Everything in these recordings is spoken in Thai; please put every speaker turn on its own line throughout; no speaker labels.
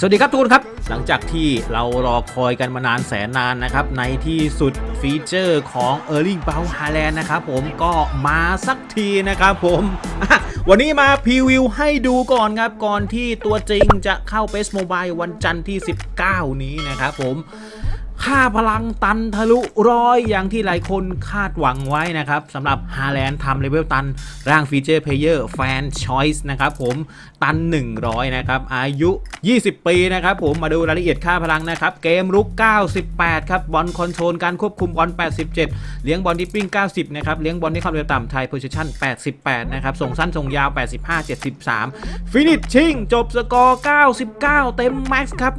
สวัสดีครับทุกคนครับ หลังจากที่เรารอคอยกันมานานแสนนานนะครับ ในที่สุดฟีเจอร์ของ e r l i n g b r o u t Haaland นะครับผมก็มาสักทีนะครับผมวันนี้มาพรีวิวให้ดูก่อนครับ ก่อนที่ตัวจริงจะเข้า p e s Mobile วันจันทร์ที่ 19 นี้นะครับผม ค่าพลังตันทะลุร้อยอย่างที่หลายคนคาดหวังไว้นะครับสำหรับฮาแลนด์ทำเลเวลตันร่างฟีเจอร์เพลเยอร์แฟนชอยส์นะครับผมตัน 100 นะครับ อายุ 20 ปีนะครับผมมาดูรายละเอียดค่าพลังนะครับ เกมรุก 98 ครับ บอลคอนโทรลการควบคุมบอล 87 เลี้ยงบอลที่ปิ้ง 90 นะครับ เลี้ยงบอลที่ความเร็วต่ำไทยโพซิชั่น 88 นะครับ ส่งสั้น ส่งยาว 85 73 ฟินิชชิ่งจบสกอร์ 99 เต็มแม็กซ์ครับ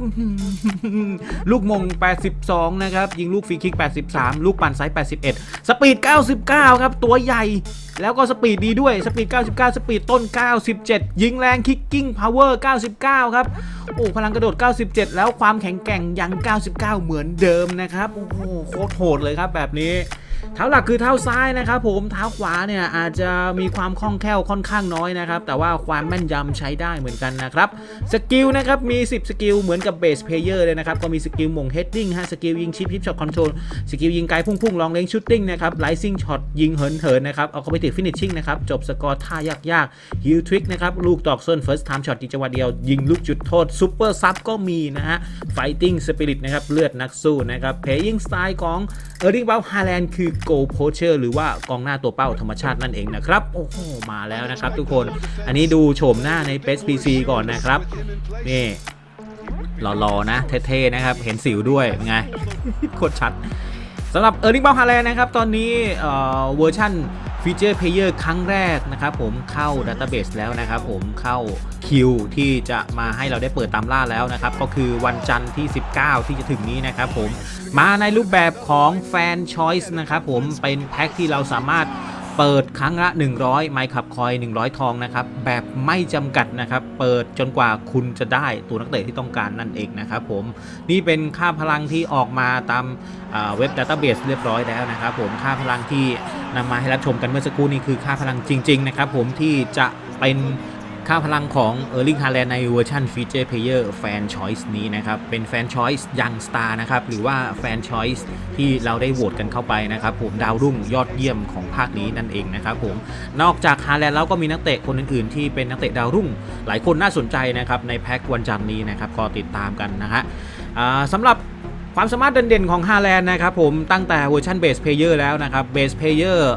ลูกมง 82นะครับ ยิงลูกฟรีคิก 83 ลูกปั่นไซส์81 สปีด 99 ครับ ตัวใหญ่ แล้วก็สปีดดีด้วย สปีด 99 สปีดต้น 97 ยิงแรงคิกกิ้งพาวเวอร์ 99 ครับ โอ้ พลังกระโดด 97 แล้วความแข็งแกร่งยัง 99 เหมือนเดิมนะครับ โอ้โห โคตรโหดเลยครับแบบนี้ เท้าหลักคือเท้าซ้ายนะครับผมเท้าขวาเนี่ยอาจจะมีความคล่องแคล่วค่อนข้างน้อยนะครับแต่ว่าความแม่นยำใช้ได้เหมือนกันนะครับสกิลนะครับมี 10 สกิลเหมือนกับเบสเพลเยอร์เลยนะครับก็มีสกิลมงเฮดดิ้งฮะสกิลยิงชิปฮิปช็อตคอนโทรลสกิลยิงไกลพุ่งๆลองเล้งชูตติ้งนะครับไลซิ่งช็อตยิงเหินเหินนะครับเอาคอมพิวเตอร์ฟินิชชิ่งนะครับจบสกอร์ท่ายากๆฮิลทริกนะครับลูกตอกส้นเฟิร์สไทม์ช็อตยิงจังหวะเดียวยิงลูกจุดโทษซูเปอร์ซับก็มีนะฮะไฟติ้งสปิริตนะครับเลือดนักสู้นะครับเพย์ยิงสไตล์ของเออร์ลิงเบลฮาแลนด์คือโกโพเชอร์หรือว่ากองหน้าตัวเป้าธรรมชาตินั่นเองนะครับ โอ้โห มาแล้วนะครับทุกคน อันนี้ดูโฉมหน้าในเ s PC ก่อนนะครับ นี่หล่อๆนะ เท่ๆนะครับ เห็นสิวด้วยเป็นไง โคตรชัด สำหรับเออร์ลิงเบลฮาแลนด์นะครับ ตอนนี้เวอร์ชันฟีเจอร์เพลเยอร์ครั้งแรกนะครับผมเข้าดัตต้าเบสแล้วนะครับผมเข้าคิวที่จะมาให้เราได้เปิดตามล่าแล้วนะครับ ก็คือวันจันทร์ที่ 19 ที่จะถึงนี้นะครับผมมาในรูปแบบของแฟนชอยส์นะครับผมเป็นแพ็คที่เราสามารถ เปิดครั้งละ 100 ไมค์ขับคอย 100 ทองนะครับ แบบไม่จำกัดนะครับ เปิดจนกว่าคุณจะได้ตัวนักเตะที่ต้องการนั่นเองนะครับผม นี่เป็นค่าพลังที่ออกมาตามเว็บดัตต้าเบสเรียบร้อยแล้วนะครับผม ค่าพลังที่นำมาให้รับชมกันเมื่อสักครู่นี้คือค่าพลังจริง ๆ นะครับผมที่จะเป็น ค่าพลังของ Erling h a l a n d ในเวอร์ชัน Feature Player Fan Choice นี้นะครับ เป็น Fan Choice Young Star นะครับ หรือว่า Fan Choice ที่เราได้โหวตกันเข้าไปนะครับ ผมดาวรุ่งยอดเยี่ยมของภาคนี้นั่นเองนะครับผม นอกจากฮาแลนด์แล้วก็มีนักเตะคนอื่นๆ ที่เป็นนักเตะดาวรุ่ง หลายคนน่าสนใจนะครับในแพ็กวันจันทร์นี้นะครับก็ติดตามกันนะฮะสำหรับความสามารถเด่นๆของฮาแลนด์นะครับผมตั้งแต่เวอร์ชันเบสเพลเยอร์แล้วนะครับเบสเพลเยอร์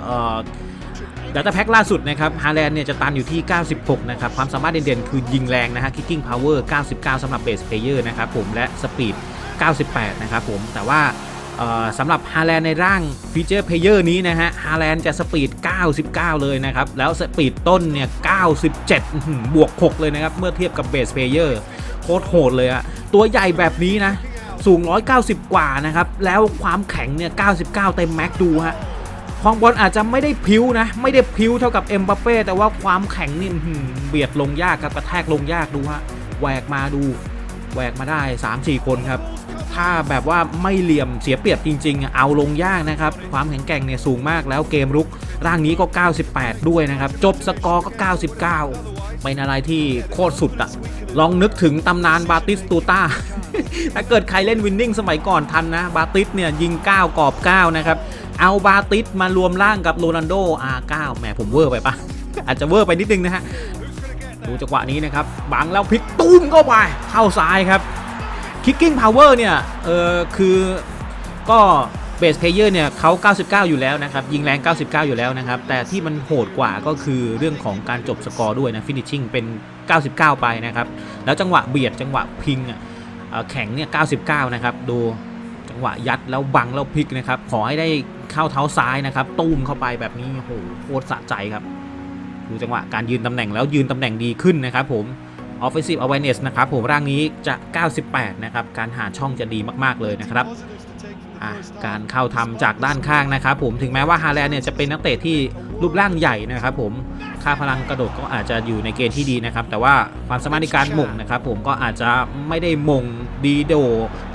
ดัตต้าแพ็กล่าสุดนะครับฮาแลนด์เนี่ยจะตันอยู่ที่ 96 นะครับ ความสามารถเด่นๆ คือยิงแรงนะฮะ kicking power 99 สำหรับเบสเพลเยอร์นะครับผมและสปีด 98 นะครับผมแต่ว่าสำหรับฮาแลนด์ในร่างฟีเจอร์เพลเยอร์นี้นะฮะฮาแลนด์จะสปีด 99 เลยนะครับ แล้วสปีดต้นเนี่ย 97 บวก 6 เลยนะครับ เมื่อเทียบกับเบสเพลเยอร์โคตรโหดเลยอะตัวใหญ่แบบนี้นะ สูง 190 กว่านะครับ แล้วความแข็งเนี่ย 99 เต็มแม็กดูฮะ คองบอลอาจจะไม่ได้พิ้วนะ ไม่ได้พิ้วเท่ากับเอ็มบัปเป้แต่ว่าความแข็งนี่เบียดลงยากครับกระแทกลงยากดูฮะแหวกมาดูแหวกมาได้ 3-4 คนครับ ถ้าแบบว่าไม่เหลี่ยมเสียเปรียบจริง ๆ เอาลงยากนะครับ ความแข็งแกร่งเนี่ยสูงมากแล้วเกมรุกร่างนี้ก็ 98 ด้วยนะครับ จบสกอร์ก็ 99 เป็นอะไรที่โคตรสุดอะลองนึกถึงตำนานบาติสตูตาถ้าเกิดใครเล่นวินนิ่งสมัยก่อนทันนะ บาติสเนี่ยยิง 9กรอบ 9 นะครับ เอาบาติสมารวมร่างกับโรนัลโด R9 แหมผมเวอร์ไปปะอาจจะเวอร์ไปนิดนึงนะฮะดูจังหวะนี้นะครับบังแล้วพลิกตุ้มเข้าไปเข้าซ้ายครับ Kicking Power เนี่ยเออคือก็เบสเพลเยอร์เนี่ยเขา 99 อยู่แล้วนะครับ ยิงแรง 99 อยู่แล้วนะครับ แต่ที่มันโหดกว่าก็คือเรื่องของการจบสกอร์ด้วยนะ finishing เป็น 99 ไปนะครับ แล้วจังหวะเบียดจังหวะพิงอะแข็งเนี่ย 99 นะครับ ดูจังหวะยัดแล้วบังแล้วพลิกนะครับ ขอให้ได้ เข้าเท้าซ้ายนะครับตุ้มเข้าไปแบบนี้โหโคตรสะใจครับดูจังหวะการยืนตำแหน่งแล้วยืนตำแหน่งดีขึ้นนะครับผม offensive awareness นะครับผมร่างนี้จะ 98 นะครับ การหาช่องจะดีมากๆเลยนะครับการเข้าทำจากด้านข้างนะครับผมถึงแม้ว่าฮาแลนด์เนี่ยจะเป็นนักเตะที่รูปร่างใหญ่นะครับผมค่าพลังกระโดดก็อาจจะอยู่ในเกณฑ์ที่ดีนะครับ แต่ว่าความสามารถในการหม่งนะครับผมก็อาจจะไม่ได้หม่งดีโด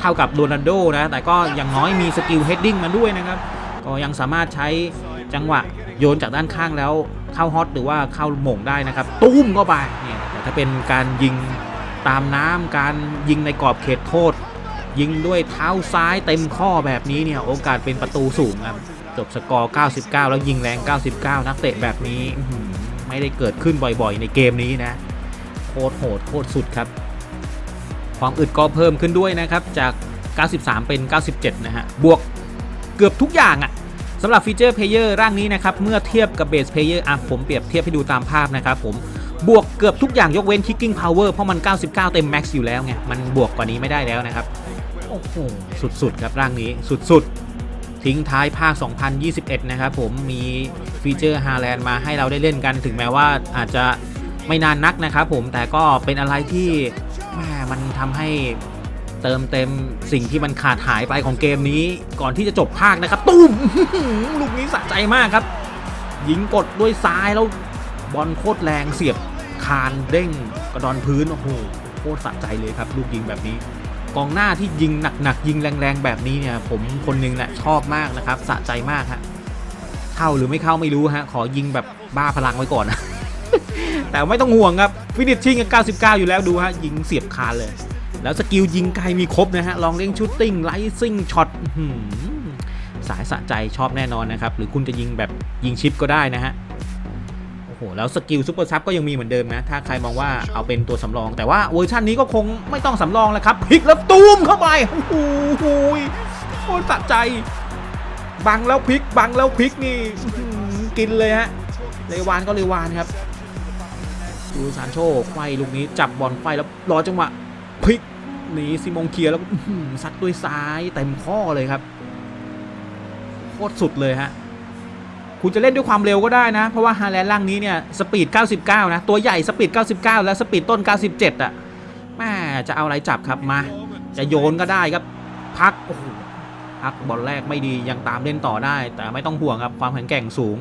เท่ากับโรนัลโดนะแต่ก็อย่างน้อยมีสกิลเฮดดิ้งมาด้วยนะครับ ก็ยังสามารถใช้จังหวะโยนจากด้านข้างแล้วเข้าฮอตหรือว่าเข้าหม่งได้นะครับ ตุ้มเข้าไปเนี่ยแต่ถ้าเป็นการยิงตามน้ำการยิงในกรอบเขตโทษ ยิงด้วยเท้าซ้ายเต็มข้อแบบนี้เนี่ยโอกาสเป็นประตูสูงครับจบสกอร์ 99 แล้วยิงแรง 99 นักเตะแบบนี้ไม่ได้เกิดขึ้นบ่อยๆ ในเกมนี้นะ โคตรโหดโคตรสุดครับ ความอึดก็เพิ่มขึ้นด้วยนะครับจาก 93 เป็น 97 นะฮะ บวกเกือบทุกอย่างอะ สำหรับฟีเจอร์เพลเยอร์ร่างนี้นะครับเมื่อเทียบกับเบสเพลเยอร์อะผมเปรียบเทียบให้ดูตามภาพนะครับผมบวกเกือบทุกอย่างยกเว้น Kicking Power เพราะมัน 99 เต็มแม็กซ์อยู่แล้วไง มันบวกกว่านี้ไม่ได้แล้วนะครับ โอ้โห สุดๆ ครับร่างนี้สุดๆ ทิ้งท้ายภาค 2021 นะครับผมมีฟีเจอร์ฮาแลนด์มาให้เราได้เล่นกัน ถึงแม้ว่าอาจจะไม่นานนักนะครับผมแต่ก็เป็นอะไรที่แมมันทำให้ เติมเต็มสิ่งที่มันขาดหายไปของเกมนี้ ก่อนที่จะจบภาคนะครับ ตุ้มลูกนี้สะใจมากครับ ยิงกดด้วยซ้ายแล้วบอลโคตรแรงเสียบคานเด้งกระดอนพื้นโอ้โหโคตรสะใจเลยครับ ลูกยิงแบบนี้ กองหน้าที่ยิงหนักๆยิงแรงๆแบบนี้เนี่ย ผมคนนึงแหละชอบมากนะครับ สะใจมากฮะเข้าหรือไม่เข้าไม่รู้ฮะขอยิงแบบบ้าพลังไว้ก่อนนะแต่ไม่ต้องห่วงครับฟินิชชิ่งกับ99 อยู่แล้วดูฮะยิงเสียบคานเลย แล้วสกิลยิงไกลมีครบนะฮะ ลองเล่งชูตติ้งไลซิ่งช็อตสายสะใจชอบแน่นอนนะครับ หรือคุณจะยิงแบบยิงชิปก็ได้นะฮะ โอ้โห แล้วสกิลซูเปอร์ซับก็ยังมีเหมือนเดิมนะ ถ้าใครมองว่าเอาเป็นตัวสำรอง แต่ว่าเวอร์ชันนี้ก็คงไม่ต้องสำรองแล้วครับพลิกแล้วตูมเข้าไปโอ้โหโคตรสะใจ บังแล้วพลิก บังแล้วพลิกนี่กินเลยฮะ เลวานก็เลวานครับดูซานโชไขว้ลูกนี้จับบอลไขว้แล้วรอจังหวะ พลิกหนีซิมงเคียแล้วซัดด้วยซ้ายเต็มข้อเลยครับโคตรสุดเลยฮะคุณจะเล่นด้วยความเร็วก็ได้นะ เพราะว่าฮาแลนด์ล่างนี้เนี่ยสปีด 99 นะ ตัวใหญ่สปีด 99 และสปีดต้น 97 อะแม่จะเอาอะไรจับครับมา จะโยนก็ได้ครับ พักโอ้โหพักบอลแรกไม่ดียังตามเล่นต่อได้ แต่ไม่ต้องห่วงครับความแข็งแกร่งสูง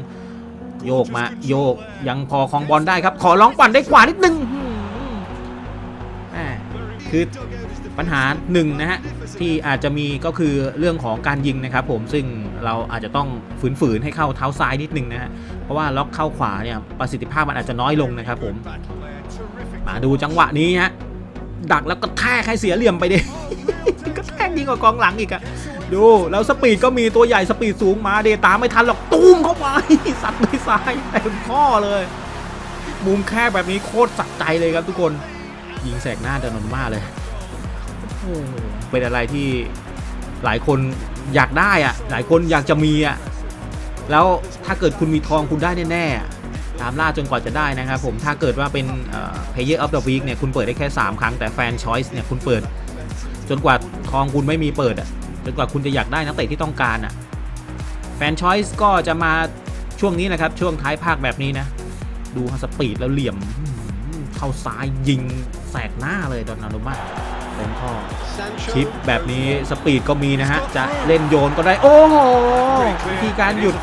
โยกมา โยกยังพอคองบอลได้ครับ ขอร้องปั่นได้ขวานิดนึง คือปัญหาหนึ่งนะฮะที่อาจจะมีก็คือเรื่องของการยิงนะครับผมซึ่งเราอาจจะต้องฝืนๆให้เข้าเท้าซ้ายนิดนึงนะฮะเพราะว่าล็อกเข้าขวาเนี่ยประสิทธิภาพมันอาจจะน้อยลงนะครับผมมาดูจังหวะนี้ฮะดักแล้วก็แทกให้เสียเหลี่ยมไปดิก็แทกยิงกว่ากองหลังอีกอะดูแล้วสปีดก็มีตัวใหญ่สปีดสูงมาเดตามไม่ทันหรอกตุ้มเข้าไปสัตว์ด้วยซ้ายเต็มข้อเลย มุมแคบแบบนี้โคตรสักใจเลยครับทุกคน ยิงแสกหน้าดานนมาเลยเป็นอะไรที่หลายคนอยากได้อะหลายคนอยากจะมีอะแล้วถ้าเกิดคุณมีทองคุณได้แน่ๆตามล่าจนกว่าจะได้นะครับผมถ้าเกิดว่าเป็นเอ่อ Player of the Week เนี่ยคุณเปิดได้แค่ 3 ครั้งแต่ Fan Choice เนี่ยคุณเปิด จนกว่าทองคุณไม่มีเปิดอะจนกว่าคุณจะอยากได้นักเตะที่ต้องการอะแฟนชอยส์ก็จะมาช่วงนี้นะครับช่วงท้ายภาคแบบนี้นะ ดูสปีดแล้วเหลี่ยมเข้าซ้ายยิง แสกหน้าเลยดอนนารุมาเต็มข้อชิปแบบนี้สปีดก็มีนะฮะ จะเล่นโยนก็ได้ โอ้โหวิธีการหยุด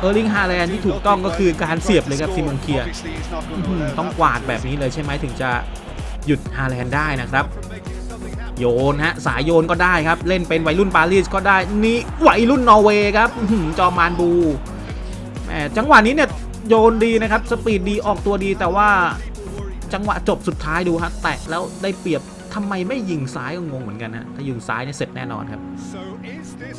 เออร์ลิงฮาแลนด์ที่ถูกต้องก็คือการเสียบเลยครับซิมอนเคียร์อื้อหือต้องกวาดแบบนี้เลยใช่ไหมถึงจะหยุดฮาแลนด์ได้นะครับ โยนฮะ สายโยนก็ได้ครับ เล่นเป็นวัยรุ่นปารีสก็ได้ นี่วัยรุ่นนอร์เวย์ครับอื้อหือจอมานบูแหมจังหวะนี้เนี่ยโยนดีนะครับ สปีดดีออกตัวดีแต่ว่า จังหวะจบสุดท้ายดูฮะแตะแล้วได้เปรียบทำไมไม่ยิงซ้ายก็งงเหมือนกันฮะถ้ายิงซ้ายเนี่ยเสร็จแน่นอนครับ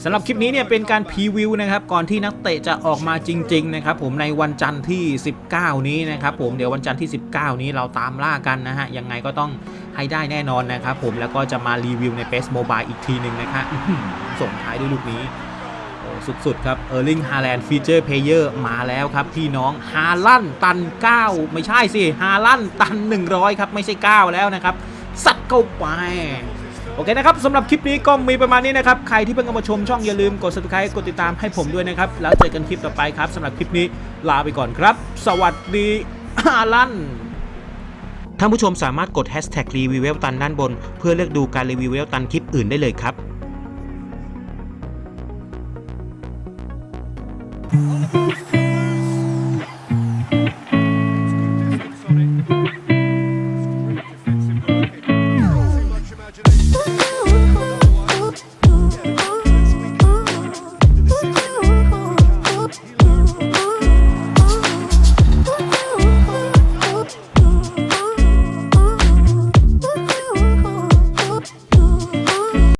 สำหรับคลิปนี้เนี่ยเป็นการพรีวิวนะครับก่อนที่นักเตะจะออกมาจริงๆนะครับผมในวันจันทร์ที่ 19 นี้นะครับผมเดี๋ยววันจันทร์ที่ 19 นี้เราตามล่ากันนะฮะยังไงก็ต้องให้ได้แน่นอนนะครับผมแล้วก็จะมารีวิวใน PES Mobile อีกทีหนึ่งนะครับส่งท้ายด้วยลูกนี้ สุดๆ ครับเออร์ลิงฮาแลนด์ฟีเจอร์เพเยอร์มาแล้วครับ พี่น้องฮาลั่นตัน 9 ไม่ใช่สิฮาลั่นตัน 100 ครับ ไม่ใช่ 9 แล้วนะครับ สัตว์เข้าไปโอเคนะครับสำหรับคลิปนี้ก็มีประมาณนี้นะครับ ใครที่เพิ่งเข้ามาชมช่องอย่าลืมกด subscribe กดติดตามให้ผมด้วยนะครับ แล้วเจอกันคลิปต่อไปครับสำหรับคลิปนี้ลาไปก่อนครับ สวัสดีอาลันท่านผู้ชมสามารถกด hashtag รีวิวเวลตันด้านบน เพื่อเลือกดูการรีวิวเวลตันคลิปอื่นได้เลยครับ